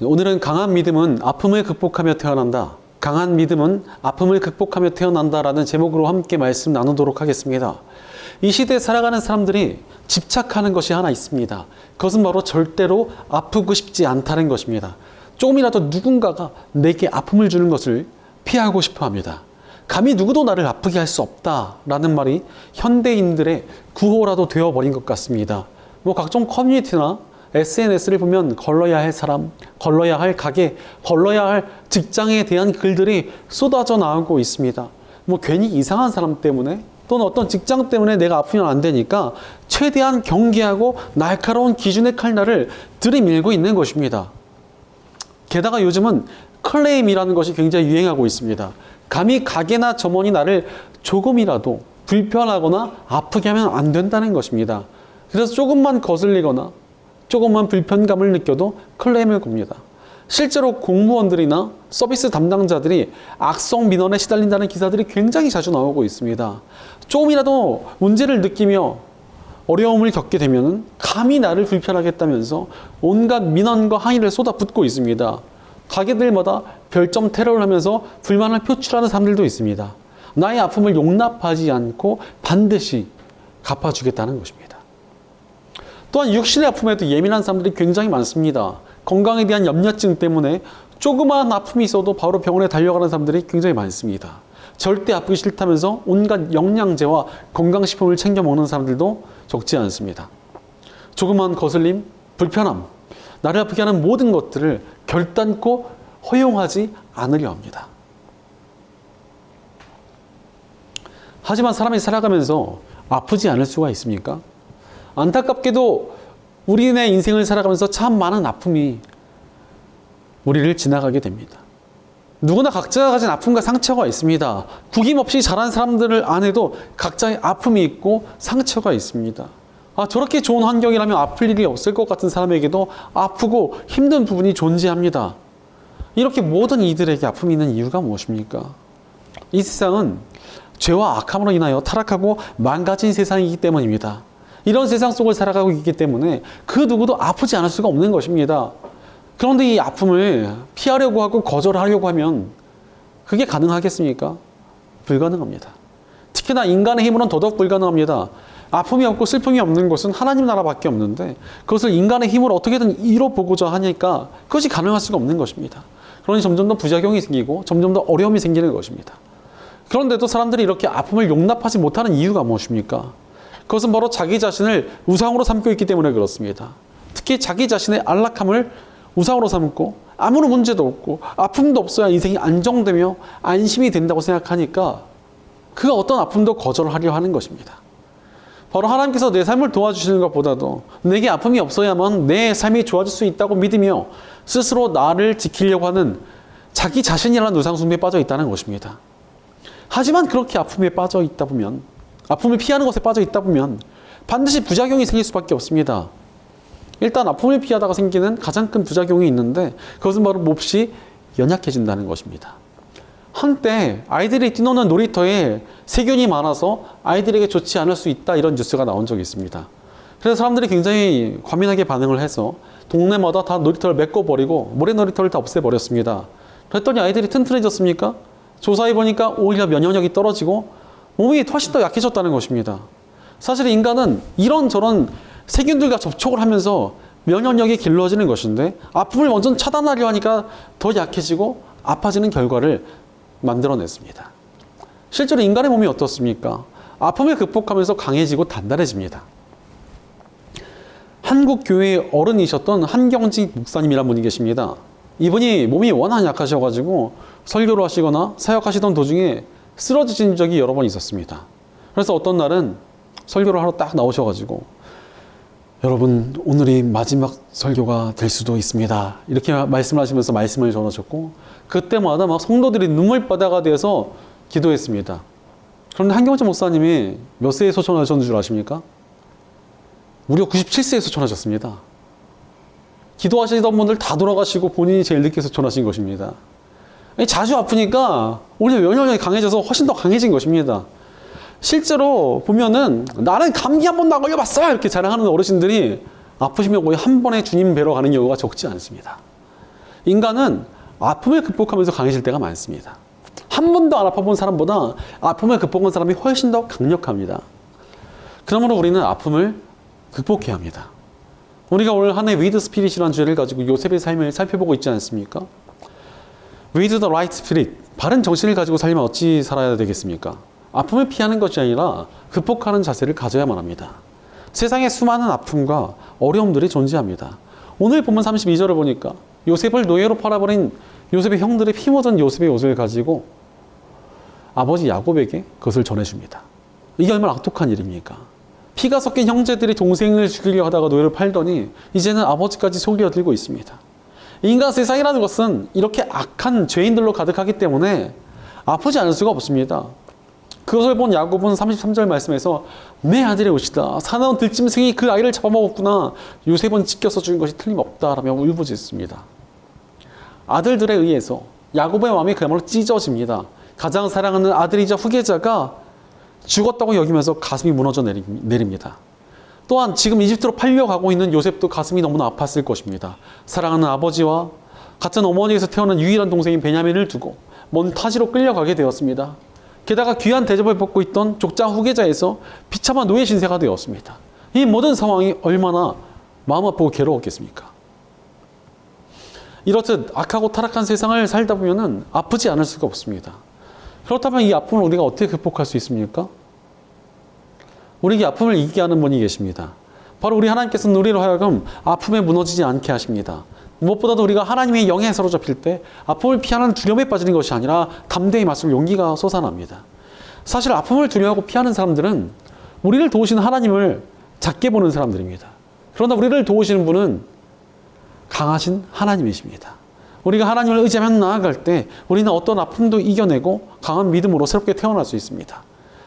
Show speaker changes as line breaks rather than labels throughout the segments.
오늘은 강한 믿음은 아픔을 극복하며 태어난다. 강한 믿음은 아픔을 극복하며 태어난다라는 제목으로 함께 말씀 나누도록 하겠습니다. 이 시대에 살아가는 사람들이 집착하는 것이 하나 있습니다. 그것은 바로 절대로 아프고 싶지 않다는 것입니다. 조금이라도 누군가가 내게 아픔을 주는 것을 피하고 싶어 합니다. 감히 누구도 나를 아프게 할 수 없다라는 말이 현대인들의 구호라도 되어버린 것 같습니다. 뭐 각종 커뮤니티나 SNS를 보면 걸러야 할 사람, 걸러야 할 가게, 걸러야 할 직장에 대한 글들이 쏟아져 나오고 있습니다. 뭐 괜히 이상한 사람 때문에 또는 어떤 직장 때문에 내가 아프면 안 되니까 최대한 경계하고 날카로운 기준의 칼날을 들이밀고 있는 것입니다. 게다가 요즘은 클레임이라는 것이 굉장히 유행하고 있습니다. 감히 가게나 점원이 나를 조금이라도 불편하거나 아프게 하면 안 된다는 것입니다. 그래서 조금만 거슬리거나 조금만 불편감을 느껴도 클레임을 겁니다. 실제로 공무원들이나 서비스 담당자들이 악성 민원에 시달린다는 기사들이 굉장히 자주 나오고 있습니다. 조금이라도 문제를 느끼며 어려움을 겪게 되면 감히 나를 불편하게 했다면서 온갖 민원과 항의를 쏟아붓고 있습니다. 가게들마다 별점 테러를 하면서 불만을 표출하는 사람들도 있습니다. 나의 아픔을 용납하지 않고 반드시 갚아주겠다는 것입니다. 또한 육신의 아픔에도 예민한 사람들이 굉장히 많습니다. 건강에 대한 염려증 때문에 조그마한 아픔이 있어도 바로 병원에 달려가는 사람들이 굉장히 많습니다. 절대 아프기 싫다면서 온갖 영양제와 건강식품을 챙겨 먹는 사람들도 적지 않습니다. 조그마한 거슬림, 불편함, 나를 아프게 하는 모든 것들을 결단코 허용하지 않으려 합니다. 하지만 사람이 살아가면서 아프지 않을 수가 있습니까? 안타깝게도 우리네 인생을 살아가면서 참 많은 아픔이 우리를 지나가게 됩니다. 누구나 각자가 가진 아픔과 상처가 있습니다. 구김없이 자란 사람들을 안에도 각자의 아픔이 있고 상처가 있습니다. 아, 저렇게 좋은 환경이라면 아플 일이 없을 것 같은 사람에게도 아프고 힘든 부분이 존재합니다. 이렇게 모든 이들에게 아픔이 있는 이유가 무엇입니까? 이 세상은 죄와 악함으로 인하여 타락하고 망가진 세상이기 때문입니다. 이런 세상 속을 살아가고 있기 때문에 그 누구도 아프지 않을 수가 없는 것입니다. 그런데 이 아픔을 피하려고 하고 거절하려고 하면 그게 가능하겠습니까? 불가능합니다. 특히나 인간의 힘으로는 더더욱 불가능합니다. 아픔이 없고 슬픔이 없는 곳은 하나님 나라밖에 없는데 그것을 인간의 힘으로 어떻게든 이뤄보고자 하니까 그것이 가능할 수가 없는 것입니다. 그러니 점점 더 부작용이 생기고 점점 더 어려움이 생기는 것입니다. 그런데도 사람들이 이렇게 아픔을 용납하지 못하는 이유가 무엇입니까? 그것은 바로 자기 자신을 우상으로 삼고 있기 때문에 그렇습니다. 특히 자기 자신의 안락함을 우상으로 삼고 아무런 문제도 없고 아픔도 없어야 인생이 안정되며 안심이 된다고 생각하니까 그 어떤 아픔도 거절하려 하는 것입니다. 바로 하나님께서 내 삶을 도와주시는 것보다도 내게 아픔이 없어야만 내 삶이 좋아질 수 있다고 믿으며 스스로 나를 지키려고 하는 자기 자신이라는 우상숭배에 빠져 있다는 것입니다. 하지만 그렇게 아픔에 빠져 있다 보면 아픔을 피하는 것에 빠져 있다 보면 반드시 부작용이 생길 수밖에 없습니다. 일단 아픔을 피하다가 생기는 가장 큰 부작용이 있는데 그것은 바로 몹시 연약해진다는 것입니다. 한때 아이들이 뛰노는 놀이터에 세균이 많아서 아이들에게 좋지 않을 수 있다 이런 뉴스가 나온 적이 있습니다. 그래서 사람들이 굉장히 과민하게 반응을 해서 동네마다 다 놀이터를 메꿔버리고 모래 놀이터를 다 없애버렸습니다. 그랬더니 아이들이 튼튼해졌습니까? 조사해 보니까 오히려 면역력이 떨어지고 몸이 훨씬 더 약해졌다는 것입니다. 사실 인간은 이런저런 세균들과 접촉을 하면서 면역력이 길러지는 것인데 아픔을 먼저 차단하려 하니까 더 약해지고 아파지는 결과를 만들어냈습니다. 실제로 인간의 몸이 어떻습니까? 아픔을 극복하면서 강해지고 단단해집니다. 한국 교회의 어른이셨던 한경직 목사님이란 분이 계십니다. 이분이 몸이 워낙 약하셔가지고 설교를 하시거나 사역하시던 도중에 쓰러지신 적이 여러 번 있었습니다. 그래서 어떤 날은 설교를 하러 딱 나오셔가지고 여러분 오늘이 마지막 설교가 될 수도 있습니다. 이렇게 말씀하시면서 말씀을 전하셨고 그때마다 막 성도들이 눈물바다가 되어서 기도했습니다. 그런데 한경재 목사님이 몇 세에 소천하셨는 줄 아십니까? 무려 97세에 소천하셨습니다. 기도하시던 분들 다 돌아가시고 본인이 제일 늦게 소천하신 것입니다. 자주 아프니까 오히려 면역력이 강해져서 훨씬 더 강해진 것입니다. 실제로 보면은 나는 감기 한 번도 안 걸려봤어요 이렇게 자랑하는 어르신들이 아프시면 거의 한 번에 주님 뵈러 가는 경우가 적지 않습니다. 인간은 아픔을 극복하면서 강해질 때가 많습니다. 한 번도 안 아파본 사람보다 아픔을 극복한 사람이 훨씬 더 강력합니다. 그러므로 우리는 아픔을 극복해야 합니다. 우리가 오늘 한 해 위드 스피릿이라는 주제를 가지고 요셉의 삶을 살펴보고 있지 않습니까? With the right spirit, 바른 정신을 가지고 살면 어찌 살아야 되겠습니까? 아픔을 피하는 것이 아니라 극복하는 자세를 가져야만 합니다. 세상에 수많은 아픔과 어려움들이 존재합니다. 오늘 본문 32절을 보니까 요셉을 노예로 팔아버린 요셉의 형들의 피 묻은 요셉의 옷을 가지고 아버지 야곱에게 그것을 전해줍니다. 이게 얼마나 악독한 일입니까? 피가 섞인 형제들이 동생을 죽이려 하다가 노예를 팔더니 이제는 아버지까지 속여 들고 있습니다. 인간 세상이라는 것은 이렇게 악한 죄인들로 가득하기 때문에 아프지 않을 수가 없습니다. 그것을 본 야곱은 33절 말씀에서 내 아들의 옷이다. 사나운 들짐승이 그 아이를 잡아먹었구나. 요셉은 찢겨서 죽인 것이 틀림없다라며 울부짖습니다. 아들들에 의해서 야곱의 마음이 그야말로 찢어집니다. 가장 사랑하는 아들이자 후계자가 죽었다고 여기면서 가슴이 무너져 내립니다. 또한 지금 이집트로 팔려가고 있는 요셉도 가슴이 너무나 아팠을 것입니다. 사랑하는 아버지와 같은 어머니에서 태어난 유일한 동생인 베냐민을 두고 먼 타지로 끌려가게 되었습니다. 게다가 귀한 대접을 받고 있던 족장 후계자에서 비참한 노예 신세가 되었습니다. 이 모든 상황이 얼마나 마음 아프고 괴로웠겠습니까? 이렇듯 악하고 타락한 세상을 살다 보면은 아프지 않을 수가 없습니다. 그렇다면 이 아픔을 우리가 어떻게 극복할 수 있습니까? 우리에게 아픔을 이기게 하는 분이 계십니다. 바로 우리 하나님께서는 우리로 하여금 아픔에 무너지지 않게 하십니다. 무엇보다도 우리가 하나님의 영에 사로잡힐 때 아픔을 피하는 두려움에 빠지는 것이 아니라 담대히 맞설 용기가 솟아납니다. 사실 아픔을 두려워하고 피하는 사람들은 우리를 도우시는 하나님을 작게 보는 사람들입니다. 그러나 우리를 도우시는 분은 강하신 하나님이십니다. 우리가 하나님을 의지하며 나아갈 때 우리는 어떤 아픔도 이겨내고 강한 믿음으로 새롭게 태어날 수 있습니다.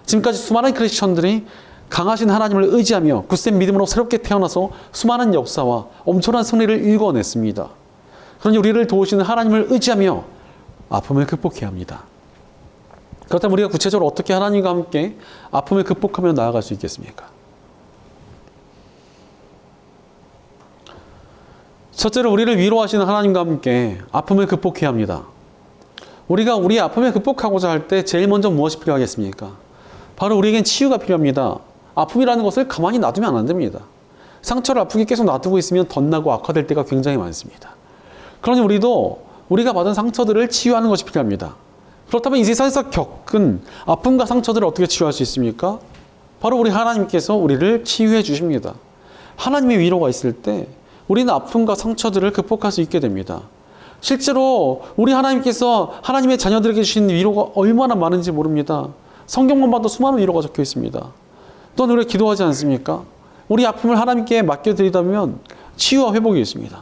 지금까지 수많은 크리스천들이 강하신 하나님을 의지하며 굳센 믿음으로 새롭게 태어나서 수많은 역사와 엄청난 승리를 일궈냈습니다. 그러니 우리를 도우시는 하나님을 의지하며 아픔을 극복해야 합니다. 그렇다면 우리가 구체적으로 어떻게 하나님과 함께 아픔을 극복하며 나아갈 수 있겠습니까? 첫째로 우리를 위로하시는 하나님과 함께 아픔을 극복해야 합니다. 우리가 우리의 아픔을 극복하고자 할 때 제일 먼저 무엇이 필요하겠습니까? 바로 우리에겐 치유가 필요합니다. 아픔이라는 것을 가만히 놔두면 안 됩니다. 상처를 아프게 계속 놔두고 있으면 덧나고 악화될 때가 굉장히 많습니다. 그러니 우리도 우리가 받은 상처들을 치유하는 것이 필요합니다. 그렇다면 이 세상에서 겪은 아픔과 상처들을 어떻게 치유할 수 있습니까? 바로 우리 하나님께서 우리를 치유해 주십니다. 하나님의 위로가 있을 때 우리는 아픔과 상처들을 극복할 수 있게 됩니다. 실제로 우리 하나님께서 하나님의 자녀들에게 주신 위로가 얼마나 많은지 모릅니다. 성경만 봐도 수많은 위로가 적혀 있습니다. 또한 우리가 기도하지 않습니까? 우리 아픔을 하나님께 맡겨드리다면 치유와 회복이 있습니다.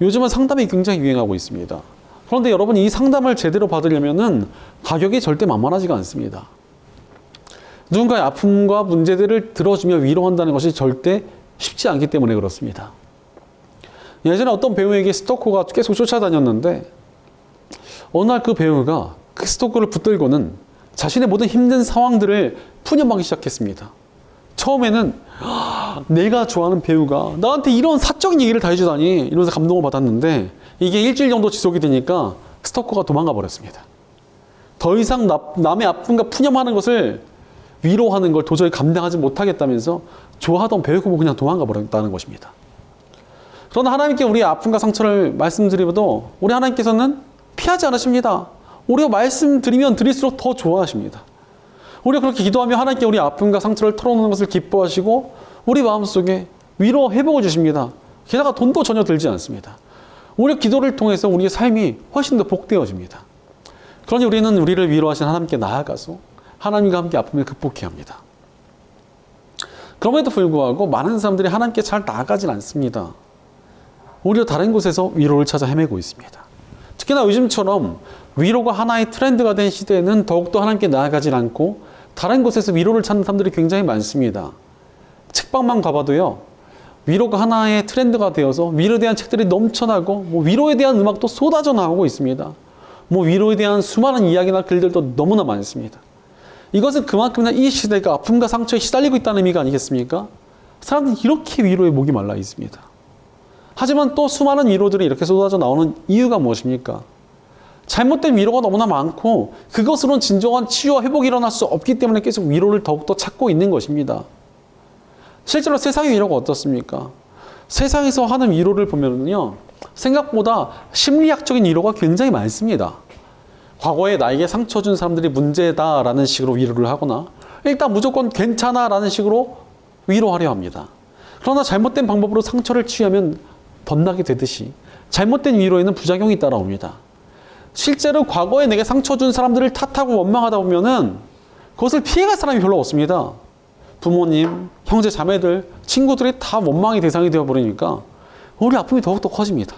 요즘은 상담이 굉장히 유행하고 있습니다. 그런데 여러분 이 상담을 제대로 받으려면은 가격이 절대 만만하지가 않습니다. 누군가의 아픔과 문제들을 들어주며 위로한다는 것이 절대 쉽지 않기 때문에 그렇습니다. 예전에 어떤 배우에게 스토커가 계속 쫓아다녔는데 어느 날 그 배우가 그 스토커를 붙들고는 자신의 모든 힘든 상황들을 푸념하기 시작했습니다. 처음에는 "아, 내가 좋아하는 배우가 나한테 이런 사적인 얘기를 다 해주다니 이러면서 감동을 받았는데 이게 일주일 정도 지속이 되니까 스토커가 도망가 버렸습니다. 더 이상 나- 남의 아픔과 푸념하는 것을 위로하는 걸 도저히 감당하지 못하겠다면서 좋아하던 배우가 그냥 도망가 버렸다는 것입니다. 그러나 하나님께 우리의 아픔과 상처를 말씀드리고도 우리 하나님께서는 피하지 않으십니다. 우리가 말씀드리면 드릴수록 더 좋아하십니다. 우리가 그렇게 기도하며 하나님께 우리 아픔과 상처를 털어놓는 것을 기뻐하시고 우리 마음속에 위로 회복을 주십니다. 게다가 돈도 전혀 들지 않습니다. 우리 기도를 통해서 우리의 삶이 훨씬 더 복되어집니다. 그러니 우리는 우리를 위로하신 하나님께 나아가서 하나님과 함께 아픔을 극복해야 합니다. 그럼에도 불구하고 많은 사람들이 하나님께 잘 나아가진 않습니다. 오히려 다른 곳에서 위로를 찾아 헤매고 있습니다. 특히나 요즘처럼 위로가 하나의 트렌드가 된 시대에는 더욱더 하나님께 나아가질 않고 다른 곳에서 위로를 찾는 사람들이 굉장히 많습니다. 책방만 가봐도요. 위로가 하나의 트렌드가 되어서 위로에 대한 책들이 넘쳐나고 뭐 위로에 대한 음악도 쏟아져 나오고 있습니다. 뭐 위로에 대한 수많은 이야기나 글들도 너무나 많습니다. 이것은 그만큼이나 이 시대가 아픔과 상처에 시달리고 있다는 의미가 아니겠습니까? 사람들이 이렇게 위로에 목이 말라 있습니다. 하지만 또 수많은 위로들이 이렇게 쏟아져 나오는 이유가 무엇입니까? 잘못된 위로가 너무나 많고 그것으로는 진정한 치유와 회복이 일어날 수 없기 때문에 계속 위로를 더욱더 찾고 있는 것입니다. 실제로 세상의 위로가 어떻습니까? 세상에서 하는 위로를 보면요. 생각보다 심리학적인 위로가 굉장히 많습니다. 과거에 나에게 상처 준 사람들이 문제다라는 식으로 위로를 하거나 일단 무조건 괜찮아라는 식으로 위로하려 합니다. 그러나 잘못된 방법으로 상처를 치유하면 번나게 되듯이 잘못된 위로에는 부작용이 따라옵니다. 실제로 과거에 내게 상처 준 사람들을 탓하고 원망하다 보면은 그것을 피해갈 사람이 별로 없습니다. 부모님, 형제, 자매들, 친구들이 다 원망의 대상이 되어버리니까 우리 아픔이 더욱더 커집니다.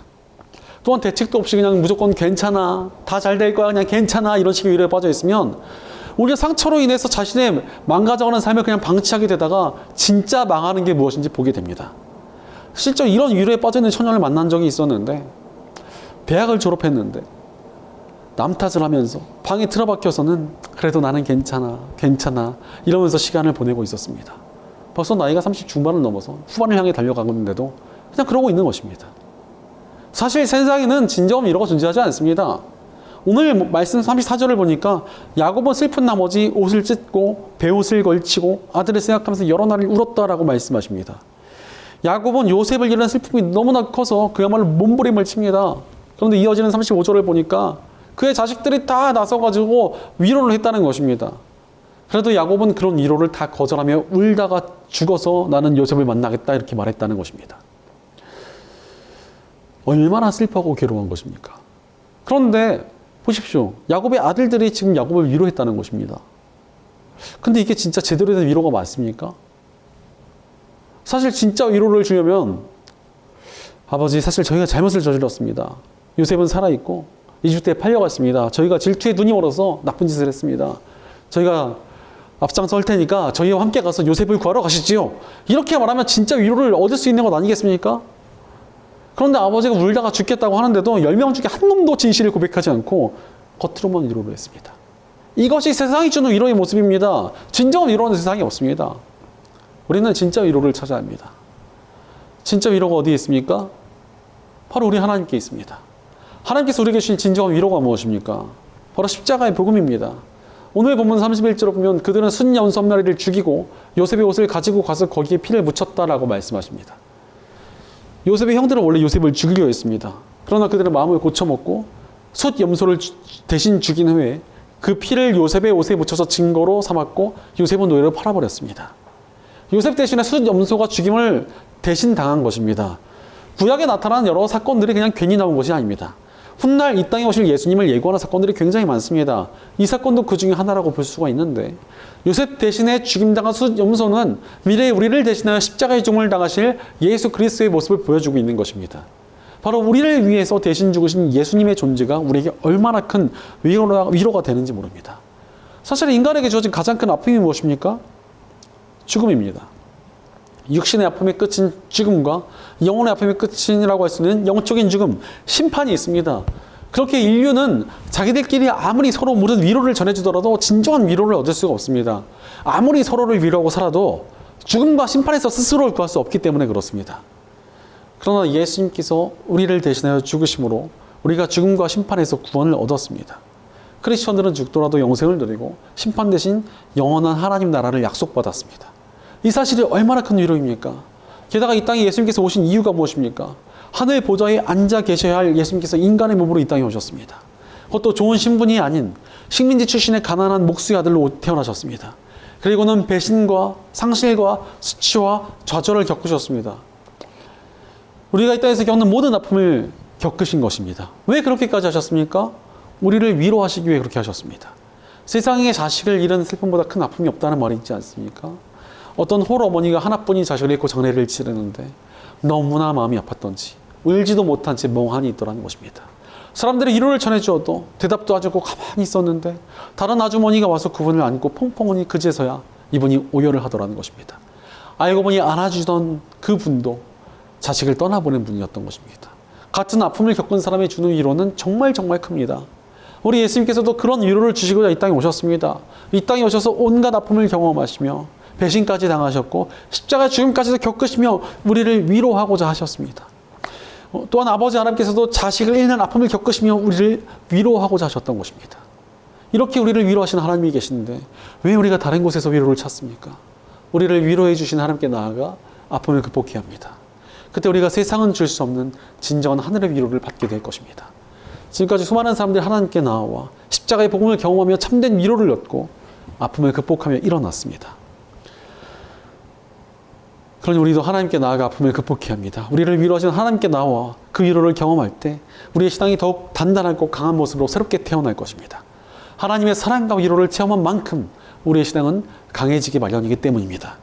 또한 대책도 없이 그냥 무조건 괜찮아, 다 잘 될 거야, 그냥 괜찮아, 이런 식의 위로에 빠져 있으면 우리가 상처로 인해서 자신의 망가져가는 삶을 그냥 방치하게 되다가 진짜 망하는 게 무엇인지 보게 됩니다. 실제 이런 위로에 빠져 있는 처녀를 만난 적이 있었는데, 대학을 졸업했는데, 남 탓을 하면서 방에 틀어박혀서는 그래도 나는 괜찮아, 괜찮아 이러면서 시간을 보내고 있었습니다. 벌써 나이가 30 중반을 넘어서 후반을 향해 달려가고 있는데도 그냥 그러고 있는 것입니다. 사실 세상에는 진정한 위로가 존재하지 않습니다. 오늘 말씀 34절을 보니까 야곱은 슬픈 나머지 옷을 찢고 배옷을 걸치고 아들을 생각하면서 여러 날을 울었다라고 말씀하십니다. 야곱은 요셉을 잃은 슬픔이 너무나 커서 그야말로 몸부림을 칩니다. 그런데 이어지는 35절을 보니까 그의 자식들이 다 나서가지고 위로를 했다는 것입니다. 그래도 야곱은 그런 위로를 다 거절하며 울다가 죽어서 나는 요셉을 만나겠다 이렇게 말했다는 것입니다. 얼마나 슬퍼하고 괴로운 것입니까? 그런데 보십시오. 야곱의 아들들이 지금 야곱을 위로했다는 것입니다. 근데 이게 진짜 제대로 된 위로가 맞습니까? 사실 진짜 위로를 주려면 아버지 사실 저희가 잘못을 저질렀습니다. 요셉은 살아있고 이집트에 팔려갔습니다. 저희가 질투에 눈이 멀어서 나쁜 짓을 했습니다. 저희가 앞장서 할 테니까 저희와 함께 가서 요셉을 구하러 가시지요. 이렇게 말하면 진짜 위로를 얻을 수 있는 것 아니겠습니까? 그런데 아버지가 울다가 죽겠다고 하는데도 10명 중에 한 놈도 진실을 고백하지 않고 겉으로만 위로를 했습니다. 이것이 세상이 주는 위로의 모습입니다. 진정한 위로는 세상에 없습니다. 우리는 진짜 위로를 찾아야 합니다. 진짜 위로가 어디에 있습니까? 바로 우리 하나님께 있습니다. 하나님께서 우리에게 주신 진정한 위로가 무엇입니까? 바로 십자가의 복음입니다. 오늘 본문 31절을 보면 그들은 순연선마리를 죽이고 요셉의 옷을 가지고 가서 거기에 피를 묻혔다라고 말씀하십니다. 요셉의 형들은 원래 요셉을 죽이려 했습니다. 그러나 그들은 마음을 고쳐먹고 숫 염소를 대신 죽인 후에 그 피를 요셉의 옷에 묻혀서 증거로 삼았고 요셉은 노예로 팔아버렸습니다. 요셉 대신에 숫 염소가 죽임을 대신 당한 것입니다. 구약에 나타난 여러 사건들이 그냥 괜히 나온 것이 아닙니다. 훗날 이 땅에 오실 예수님을 예고하는 사건들이 굉장히 많습니다. 이 사건도 그 중에 하나라고 볼 수가 있는데 요셉 대신에 죽임당한 숫 염소는 미래의 우리를 대신하여 십자가의 종을 당하실 예수 그리스도의 모습을 보여주고 있는 것입니다. 바로 우리를 위해서 대신 죽으신 예수님의 존재가 우리에게 얼마나 큰 위로가, 위로가 되는지 모릅니다. 사실 인간에게 주어진 가장 큰 아픔이 무엇입니까? 죽음입니다. 육신의 아픔의 끝인 죽음과 영혼의 아픔의 끝이라고 할 수 있는 영적인 죽음, 심판이 있습니다. 그렇게 인류는 자기들끼리 아무리 서로 무슨 위로를 전해주더라도 진정한 위로를 얻을 수가 없습니다. 아무리 서로를 위로하고 살아도 죽음과 심판에서 스스로를 구할 수 없기 때문에 그렇습니다. 그러나 예수님께서 우리를 대신하여 죽으심으로 우리가 죽음과 심판에서 구원을 얻었습니다. 크리스천들은 죽더라도 영생을 누리고 심판 대신 영원한 하나님 나라를 약속받았습니다. 이 사실이 얼마나 큰 위로입니까? 게다가 이 땅에 예수님께서 오신 이유가 무엇입니까? 하늘 보좌에 앉아 계셔야 할 예수님께서 인간의 몸으로 이 땅에 오셨습니다. 그것도 좋은 신분이 아닌 식민지 출신의 가난한 목수의 아들로 태어나셨습니다. 그리고는 배신과 상실과 수치와 좌절을 겪으셨습니다. 우리가 이 땅에서 겪는 모든 아픔을 겪으신 것입니다. 왜 그렇게까지 하셨습니까? 우리를 위로하시기 위해 그렇게 하셨습니다. 세상에 자식을 잃은 슬픔보다 큰 아픔이 없다는 말이 있지 않습니까? 어떤 홀 어머니가 하나뿐인 자식을 잃고 장례를 치르는데 너무나 마음이 아팠던지 울지도 못한 채 멍하니 있더라는 것입니다. 사람들이 위로를 전해주어도 대답도 하지 않고 가만히 있었는데 다른 아주머니가 와서 그분을 안고 펑펑하니 그제서야 이분이 오열을 하더라는 것입니다. 알고 보니 안아주던 그 분도 자식을 떠나보낸 분이었던 것입니다. 같은 아픔을 겪은 사람이 주는 위로는 정말 정말 큽니다. 우리 예수님께서도 그런 위로를 주시고자 이 땅에 오셨습니다. 이 땅에 오셔서 온갖 아픔을 경험하시며 배신까지 당하셨고 십자가 죽음까지도 겪으시며 우리를 위로하고자 하셨습니다. 어, 또한 아버지 하나님께서도 자식을 잃는 아픔을 겪으시며 우리를 위로하고자 하셨던 것입니다. 이렇게 우리를 위로하시는 하나님이 계시는데 왜 우리가 다른 곳에서 위로를 찾습니까? 우리를 위로해 주신 하나님께 나아가 아픔을 극복해야 합니다. 그때 우리가 세상은 줄 수 없는 진정한 하늘의 위로를 받게 될 것입니다. 지금까지 수많은 사람들이 하나님께 나와 십자가의 복음을 경험하며 참된 위로를 얻고 아픔을 극복하며 일어났습니다. 그러니 우리도 하나님께 나아가 아픔을 극복해야 합니다. 우리를 위로하시는 하나님께 나와 그 위로를 경험할 때 우리의 신앙이 더욱 단단하고 강한 모습으로 새롭게 태어날 것입니다. 하나님의 사랑과 위로를 체험한 만큼 우리의 신앙은 강해지기 마련이기 때문입니다.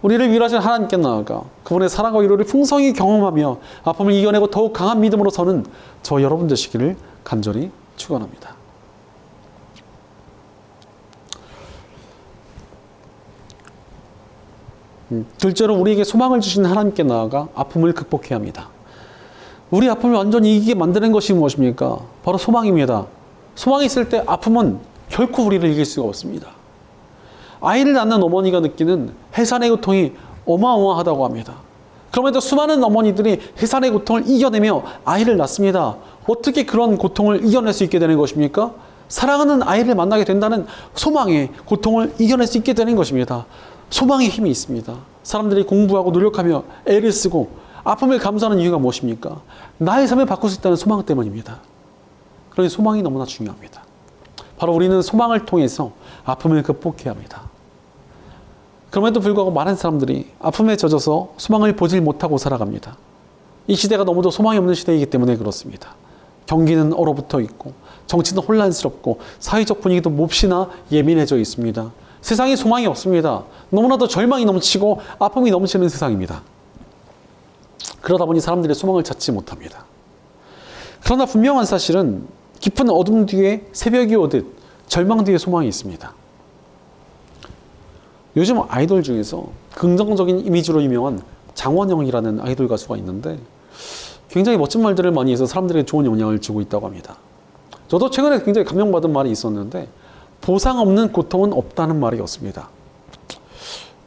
우리를 위로하시는 하나님께 나아가 그분의 사랑과 위로를 풍성히 경험하며 아픔을 이겨내고 더욱 강한 믿음으로 서는 저 여러분 되시기를 간절히 축원합니다. 음, 둘째로 우리에게 소망을 주신 하나님께 나아가 아픔을 극복해야 합니다. 우리 아픔을 완전히 이기게 만드는 것이 무엇입니까? 바로 소망입니다. 소망이 있을 때 아픔은 결코 우리를 이길 수가 없습니다. 아이를 낳는 어머니가 느끼는 해산의 고통이 어마어마하다고 합니다. 그럼에도 수많은 어머니들이 해산의 고통을 이겨내며 아이를 낳습니다. 어떻게 그런 고통을 이겨낼 수 있게 되는 것입니까? 사랑하는 아이를 만나게 된다는 소망의 고통을 이겨낼 수 있게 되는 것입니다. 소망의 힘이 있습니다. 사람들이 공부하고 노력하며 애를 쓰고 아픔을 감수하는 이유가 무엇입니까? 나의 삶을 바꿀 수 있다는 소망 때문입니다. 그러니 소망이 너무나 중요합니다. 바로 우리는 소망을 통해서 아픔을 극복해야 합니다. 그럼에도 불구하고 많은 사람들이 아픔에 젖어서 소망을 보질 못하고 살아갑니다. 이 시대가 너무도 소망이 없는 시대이기 때문에 그렇습니다. 경기는 얼어붙어 있고 정치는 혼란스럽고 사회적 분위기도 몹시나 예민해져 있습니다. 세상에 소망이 없습니다. 너무나도 절망이 넘치고 아픔이 넘치는 세상입니다. 그러다 보니 사람들이 소망을 찾지 못합니다. 그러나 분명한 사실은 깊은 어둠 뒤에 새벽이 오듯 절망 뒤에 소망이 있습니다. 요즘 아이돌 중에서 긍정적인 이미지로 유명한 장원영이라는 아이돌 가수가 있는데 굉장히 멋진 말들을 많이 해서 사람들에게 좋은 영향을 주고 있다고 합니다. 저도 최근에 굉장히 감명받은 말이 있었는데 보상 없는 고통은 없다는 말이었습니다.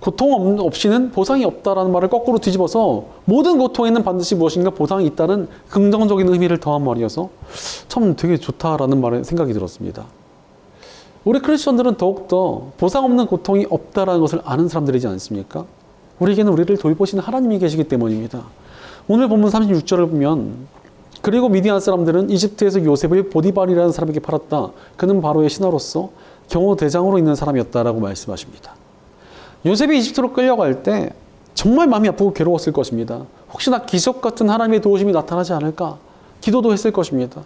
고통 없이는 보상이 없다라는 말을 거꾸로 뒤집어서 모든 고통에는 반드시 무엇인가 보상이 있다는 긍정적인 의미를 더한 말이어서 참 되게 좋다라는 말에 생각이 들었습니다. 우리 크리스천들은 더욱더 보상 없는 고통이 없다라는 것을 아는 사람들이지 않습니까? 우리에게는 우리를 돌보시는 하나님이 계시기 때문입니다. 오늘 본문 36절을 보면 그리고 미디안 사람들은 이집트에서 요셉을 보디발이라는 사람에게 팔았다. 그는 바로의 신하로서 경호 대장으로 있는 사람이었다라고 말씀하십니다. 요셉이 이집트로 끌려갈 때 정말 마음이 아프고 괴로웠을 것입니다. 혹시나 기적 같은 하나님의 도우심이 나타나지 않을까 기도도 했을 것입니다.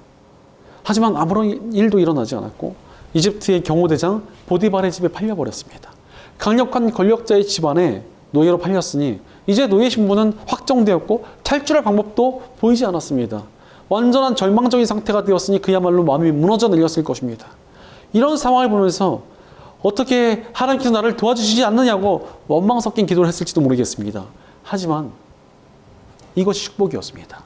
하지만 아무런 일도 일어나지 않았고 이집트의 경호대장 보디발의 집에 팔려버렸습니다. 강력한 권력자의 집안에 노예로 팔렸으니 이제 노예 신분은 확정되었고 탈출할 방법도 보이지 않았습니다. 완전한 절망적인 상태가 되었으니 그야말로 마음이 무너져 내렸을 것입니다. 이런 상황을 보면서 어떻게 하나님께서 나를 도와주시지 않느냐고 원망 섞인 기도를 했을지도 모르겠습니다. 하지만 이것이 축복이었습니다.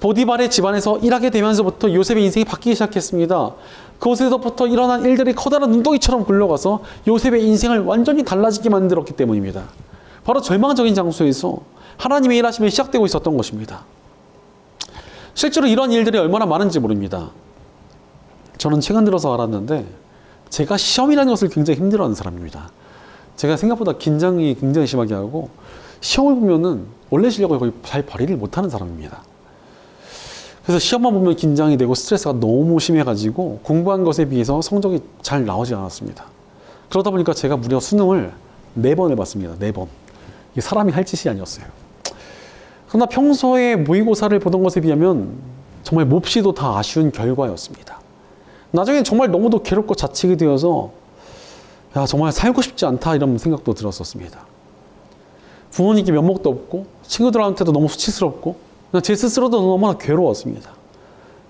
보디발의 집안에서 일하게 되면서부터 요셉의 인생이 바뀌기 시작했습니다. 그곳에서부터 일어난 일들이 커다란 눈덩이처럼 굴러가서 요셉의 인생을 완전히 달라지게 만들었기 때문입니다. 바로 절망적인 장소에서 하나님의 일하심이 시작되고 있었던 것입니다. 실제로 이런 일들이 얼마나 많은지 모릅니다. 저는 최근 들어서 알았는데 제가 시험이라는 것을 굉장히 힘들어하는 사람입니다. 제가 생각보다 긴장이 굉장히 심하게 하고 시험을 보면은 원래 실력을 거의 잘 발휘를 못하는 사람입니다. 그래서 시험만 보면 긴장이 되고 스트레스가 너무 심해가지고 공부한 것에 비해서 성적이 잘 나오지 않았습니다. 그러다 보니까 제가 무려 수능을 네 번을 봤습니다. 네 번. 사람이 할 짓이 아니었어요. 그러나 평소에 모의고사를 보던 것에 비하면 정말 몹시도 다 아쉬운 결과였습니다. 나중에 정말 너무도 괴롭고 자책이 되어서 야 정말 살고 싶지 않다 이런 생각도 들었었습니다. 부모님께 면목도 없고 친구들한테도 너무 수치스럽고 제 스스로도 너무나 괴로웠습니다.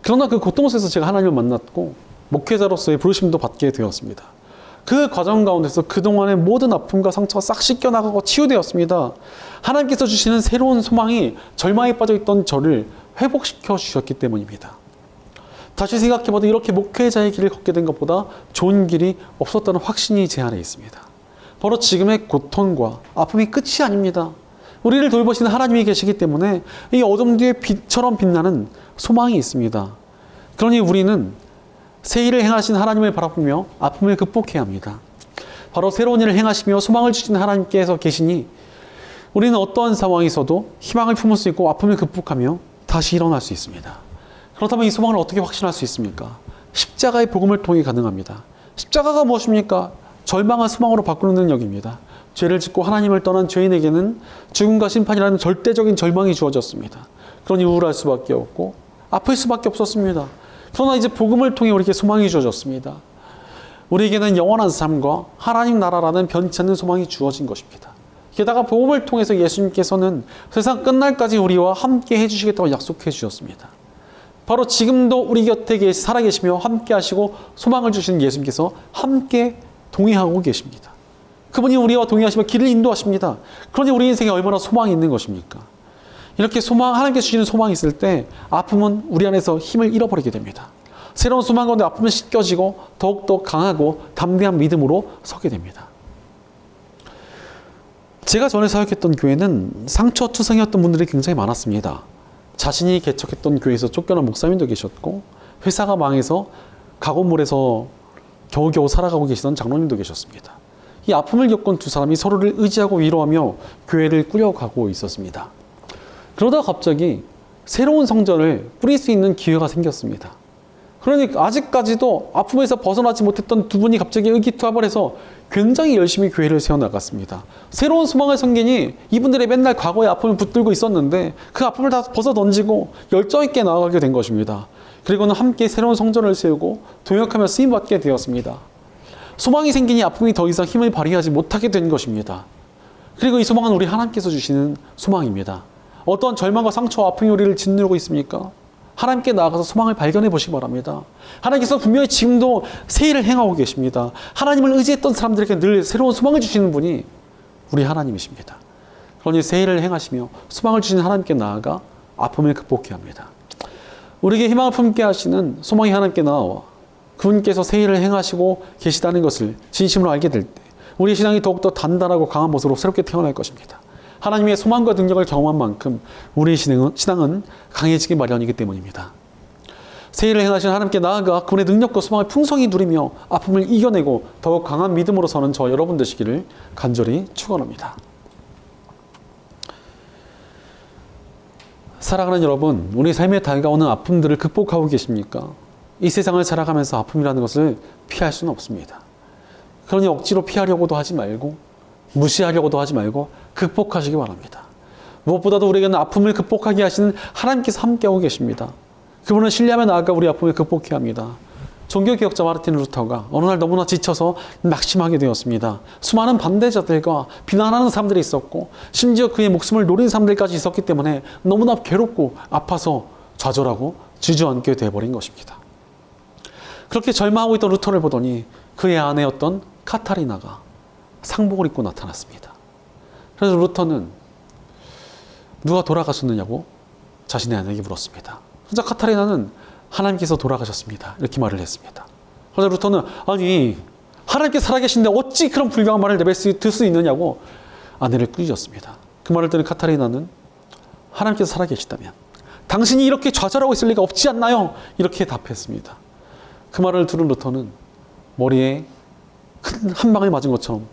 그러나 그 고통 속에서 제가 하나님을 만났고 목회자로서의 부르심도 받게 되었습니다. 그 과정 가운데서 그동안의 모든 아픔과 상처가 싹 씻겨나가고 치유되었습니다. 하나님께서 주시는 새로운 소망이 절망에 빠져있던 저를 회복시켜 주셨기 때문입니다. 다시 생각해봐도 이렇게 목회자의 길을 걷게 된 것보다 좋은 길이 없었다는 확신이 제 안에 있습니다. 바로 지금의 고통과 아픔이 끝이 아닙니다. 우리를 돌보시는 하나님이 계시기 때문에 이 어둠 뒤에 빛처럼 빛나는 소망이 있습니다. 그러니 우리는 새 일을 행하신 하나님을 바라보며 아픔을 극복해야 합니다. 바로 새로운 일을 행하시며 소망을 주신 하나님께서 계시니 우리는 어떠한 상황에서도 희망을 품을 수 있고 아픔을 극복하며 다시 일어날 수 있습니다. 그렇다면 이 소망을 어떻게 확신할 수 있습니까? 십자가의 복음을 통해 가능합니다. 십자가가 무엇입니까? 절망한 소망으로 바꾸는 능력입니다. 죄를 짓고 하나님을 떠난 죄인에게는 죽음과 심판이라는 절대적인 절망이 주어졌습니다. 그러니 우울할 수밖에 없고 아플 수밖에 없었습니다. 그러나 이제 복음을 통해 우리에게 소망이 주어졌습니다. 우리에게는 영원한 삶과 하나님 나라라는 변치 않는 소망이 주어진 것입니다. 게다가 복음을 통해서 예수님께서는 세상 끝날까지 우리와 함께 해주시겠다고 약속해 주셨습니다. 바로 지금도 우리 곁에 계시- 살아계시며 함께 하시고 소망을 주시는 예수님께서 함께 동행하고 계십니다. 그분이 우리와 동행하시며 길을 인도하십니다. 그러니 우리 인생에 얼마나 소망이 있는 것입니까? 이렇게 소망, 하나님께 주시는 소망이 있을 때 아픔은 우리 안에서 힘을 잃어버리게 됩니다. 새로운 소망 가운데 아픔은 씻겨지고 더욱더 강하고 담대한 믿음으로 서게 됩니다. 제가 전에 사역했던 교회는 상처 투성이었던 분들이 굉장히 많았습니다. 자신이 개척했던 교회에서 쫓겨난 목사님도 계셨고 회사가 망해서 가고물에서 겨우겨우 살아가고 계시던 장로님도 계셨습니다. 이 아픔을 겪은 두 사람이 서로를 의지하고 위로하며 교회를 꾸려가고 있었습니다. 그러다 갑자기 새로운 성전을 꾸릴 수 있는 기회가 생겼습니다. 그러니 아직까지도 아픔에서 벗어나지 못했던 두 분이 갑자기 의기투합을 해서 굉장히 열심히 교회를 세워나갔습니다. 새로운 소망을 섬기니 이분들의 맨날 과거의 아픔을 붙들고 있었는데 그 아픔을 다 벗어 던지고 열정 있게 나아가게 된 것입니다. 그리고는 함께 새로운 성전을 세우고 동역하며 쓰임 받게 되었습니다. 소망이 생기니 아픔이 더 이상 힘을 발휘하지 못하게 된 것입니다. 그리고 이 소망은 우리 하나님께서 주시는 소망입니다. 어떤 절망과 상처와 아픔이 우리를 짓누르고 있습니까? 하나님께 나아가서 소망을 발견해 보시기 바랍니다. 하나님께서 분명히 지금도 새 일을 행하고 계십니다. 하나님을 의지했던 사람들에게 늘 새로운 소망을 주시는 분이 우리 하나님이십니다. 그러니 새 일을 행하시며 소망을 주신 하나님께 나아가 아픔을 극복해야 합니다. 우리에게 희망을 품게 하시는 소망이 하나님께 나와 그분께서 새 일을 행하시고 계시다는 것을 진심으로 알게 될 때 우리의 신앙이 더욱더 단단하고 강한 모습으로 새롭게 태어날 것입니다. 하나님의 소망과 능력을 경험한 만큼 우리의 신앙은, 강해지기 마련이기 때문입니다. 새 일을 행하신 하나님께 나아가 그분의 능력과 소망을 풍성히 누리며 아픔을 이겨내고 더욱 강한 믿음으로 서는 저 여러분 되시기를 간절히 축원합니다. 사랑하는 여러분, 우리 삶에 다가오는 아픔들을 극복하고 계십니까? 이 세상을 살아가면서 아픔이라는 것을 피할 수는 없습니다. 그러니 억지로 피하려고도 하지 말고 무시하려고도 하지 말고 극복하시기 바랍니다. 무엇보다도 우리에게는 아픔을 극복하게 하시는 하나님께서 함께하고 계십니다. 그분을 신뢰하며 나아가 우리 아픔을 극복해야 합니다. 종교개혁자 마르틴 루터가 어느 날 너무나 지쳐서 낙심하게 되었습니다. 수많은 반대자들과 비난하는 사람들이 있었고 심지어 그의 목숨을 노린 사람들까지 있었기 때문에 너무나 괴롭고 아파서 좌절하고 주저앉게 되어버린 것입니다. 그렇게 절망하고 있던 루터를 보더니 그의 아내였던 카타리나가 상복을 입고 나타났습니다. 그래서 루터는 누가 돌아가셨느냐고 자신의 아내에게 물었습니다. 그래서 카타리나는 하나님께서 돌아가셨습니다. 이렇게 말을 했습니다. 그래서 루터는 아니 하나님께 살아계신데 어찌 그런 불경한 말을 내뱉을 수, 있느냐고 아내를 꾸짖었습니다. 그 말을 듣는 카타리나는 하나님께서 살아계시다면 당신이 이렇게 좌절하고 있을 리가 없지 않나요? 이렇게 답했습니다. 그 말을 들은 루터는 머리에 큰 한 방을 맞은 것처럼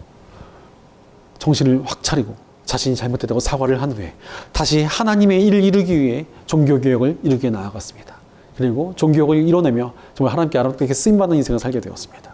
정신을 확 차리고 자신이 잘못됐다고 사과를 한 후에 다시 하나님의 일을 이루기 위해 종교개혁을 이루게 나아갔습니다. 그리고 종교개혁을 이뤄내며 정말 하나님께 아름답게 쓰임받는 인생을 살게 되었습니다.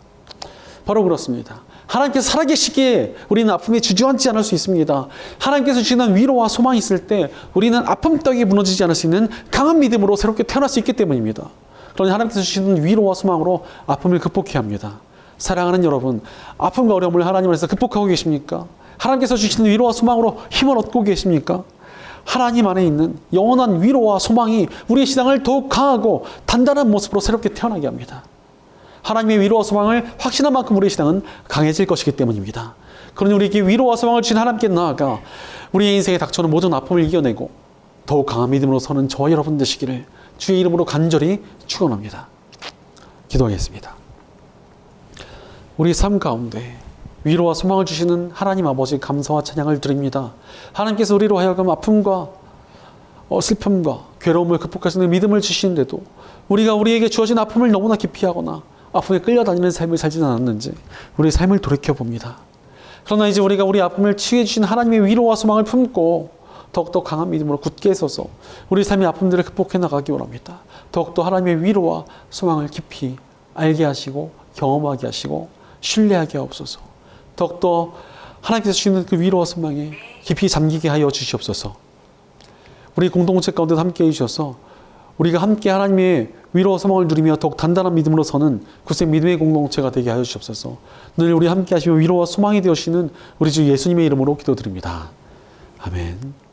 바로 그렇습니다. 하나님께서 살아계시기에 우리는 아픔에 주저앉지 않을 수 있습니다. 하나님께서 주시는 위로와 소망이 있을 때 우리는 아픔 떡이 무너지지 않을 수 있는 강한 믿음으로 새롭게 태어날 수 있기 때문입니다. 그러니 하나님께서 주시는 위로와 소망으로 아픔을 극복해야 합니다. 사랑하는 여러분, 아픔과 어려움을 하나님 안에서 극복하고 계십니까? 하나님께서 주시는 위로와 소망으로 힘을 얻고 계십니까? 하나님 안에 있는 영원한 위로와 소망이 우리의 신앙을 더욱 강하고 단단한 모습으로 새롭게 태어나게 합니다. 하나님의 위로와 소망을 확신한 만큼 우리의 신앙은 강해질 것이기 때문입니다. 그러니 우리에게 위로와 소망을 주신 하나님께 나아가 우리의 인생에 닥쳐오는 모든 아픔을 이겨내고 더욱 강한 믿음으로 서는 저와 여러분 되시기를 주의 이름으로 간절히 축원합니다. 기도하겠습니다. 우리 삶 가운데 위로와 소망을 주시는 하나님 아버지 감사와 찬양을 드립니다. 하나님께서 우리로 하여금 아픔과 어, 슬픔과 괴로움을 극복할 수 있는 믿음을 주시는데도 우리가 우리에게 주어진 아픔을 너무나 기피하거나 아픔에 끌려다니는 삶을 살지는 않았는지 우리의 삶을 돌이켜 봅니다. 그러나 이제 우리가 우리 아픔을 치유해 주신 하나님의 위로와 소망을 품고 더욱더 강한 믿음으로 굳게 서서 우리 삶의 아픔들을 극복해 나가기 원합니다. 더욱더 하나님의 위로와 소망을 깊이 알게 하시고 경험하게 하시고 신뢰하게 하옵소서. 더욱더 하나님께서 주시는 그 위로와 소망에 깊이 잠기게 하여 주시옵소서. 우리 공동체 가운데 함께 해주셔서 우리가 함께 하나님의 위로와 소망을 누리며 더욱 단단한 믿음으로 서는 굳세 믿음의 공동체가 되게 하여 주시옵소서. 늘 우리 함께 하시며 위로와 소망이 되시는 우리 주 예수님의 이름으로 기도드립니다. 아멘.